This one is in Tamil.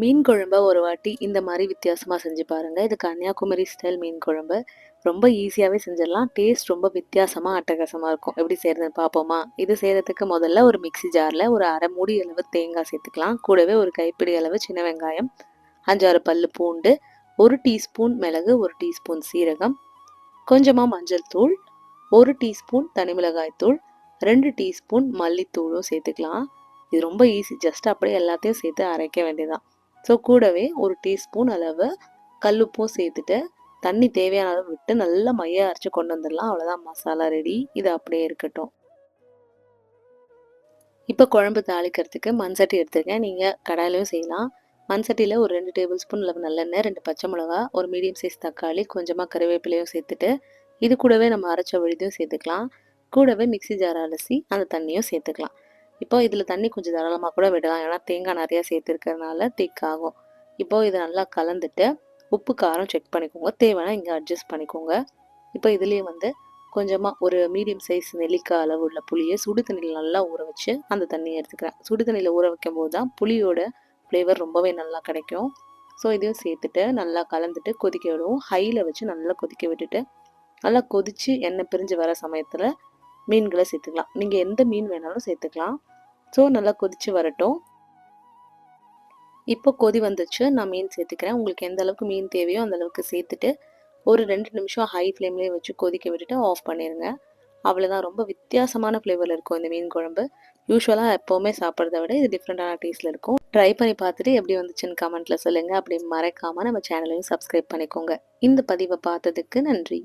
மீன் குழம்ப ஒரு வாட்டி இந்த மாதிரி வித்தியாசமாக செஞ்சு பாருங்கள் இது கன்னியாகுமரி ஸ்டைல் மீன் குழம்பு. ரொம்ப ஈஸியாகவே செஞ்சிடலாம். டேஸ்ட் ரொம்ப வித்தியாசமாக அட்டகாசமாக இருக்கும். எப்படி செய்கிறதுன்னு பார்ப்போமா? இது செய்கிறதுக்கு முதல்ல ஒரு மிக்சி ஜாரில் ஒரு அரை மூடி அளவு தேங்காய் சேர்த்துக்கலாம். கூடவே ஒரு கைப்பிடி அளவு சின்ன வெங்காயம் அஞ்சாறு பல் பூண்டு ஒரு டீஸ்பூன் மிளகு ஒரு டீஸ்பூன் சீரகம் கொஞ்சமாக மஞ்சள் தூள் ஒரு டீஸ்பூன் தனி மிளகாய் தூள் ரெண்டு டீஸ்பூன் மல்லித்தூளும் சேர்த்துக்கலாம். இது ரொம்ப ஈஸி ஜஸ்ட் அப்படியே எல்லாத்தையும் சேர்த்து அரைக்க வேண்டியதான் ஸோ கூடவே ஒரு டீஸ்பூன் அளவு கல்லுப்பும் சேர்த்துட்டு தண்ணி தேவையான அளவு விட்டு நல்லா மைய அரைச்சி கொண்டு வந்துடலாம். அவ்வளோதான் மசாலா ரெடி இது அப்படியே இருக்கட்டும். இப்போ குழம்பு தாளிக்கிறதுக்கு மண் சட்டி எடுத்துருக்கேன். நீங்கள் கடாயிலையும் செய்யலாம். மண் சட்டியில் ஒரு ரெண்டு டேபிள் ஸ்பூன் அளவு நல்லெண்ணெய் ரெண்டு பச்சை மிளகா ஒரு மீடியம் சைஸ் தக்காளி கொஞ்சமாக கருவேப்பிலையும் சேர்த்துட்டு இது கூடவே நம்ம அரைச்ச விழுதியும் சேர்த்துக்கலாம். கூடவே மிக்சி ஜார் அலசி அந்த தண்ணியும் சேர்த்துக்கலாம். இப்போ இதில் தண்ணி கொஞ்சம் தாராளமாக கூட விடலாம். ஏன்னா தேங்காய் நிறையா சேர்த்துருக்கறனால திக் ஆகும். இப்போ இதை நல்லா கலந்துட்டு உப்பு காரம் செக் பண்ணிக்கோங்க. தேவைன்னா இங்கே அட்ஜஸ்ட் பண்ணிக்கோங்க. இப்போ இதுலேயே வந்து கொஞ்சமாக ஒரு மீடியம் சைஸ் நெல்லிக்காய் அளவு உள்ள புளியை சுடு தண்ணியில் நல்லா ஊற வச்சு அந்த தண்ணியை எடுத்துக்கிறேன். சுடு தண்ணியில் ஊற வைக்கும் போது தான் புளியோட ஃப்ளேவர் ரொம்பவே நல்லா கிடைக்கும். ஸோ இதையும் சேர்த்துட்டு நல்லா கலந்துட்டு கொதிக்க விடுவோம் ஹையில் வச்சு நல்லா கொதிக்க விட்டுட்டு நல்லா கொதித்து எண்ணெய் பிரிஞ்சு வர சமயத்தில் மீன்களை சேர்த்துக்கலாம். நீங்கள் எந்த மீன் வேணாலும் சேர்த்துக்கலாம். ஸோ நல்லா கொதித்து வரட்டும். இப்போ கொதி வந்துச்சு நான் மீன் சேர்த்துக்கிறேன். உங்களுக்கு எந்த அளவுக்கு மீன் தேவையோ அந்த அளவுக்கு சேர்த்துட்டு ஒரு ரெண்டு நிமிஷம் ஹை ஃப்ளேம்லேயே வச்சு கொதிக்க விட்டுட்டு ஆஃப் பண்ணிடுங்க அவ்வளோதான் ரொம்ப வித்தியாசமான ஃப்ளேவரில் இருக்கும் இந்த மீன் குழம்பு. யூஸ்வலாக எப்போவுமே சாப்பிட்றத விட இது டிஃப்ரெண்ட்டான டேஸ்ட்டில் இருக்கும். ட்ரை பண்ணி பார்த்துட்டு எப்படி வந்துச்சுன்னு கமெண்ட்டில் சொல்லுங்கள் அப்படி மறைக்காமல் நம்ம சேனலையும் சப்ஸ்கிரைப் பண்ணிக்கோங்க. இந்த பதிவை பார்த்ததுக்கு நன்றி.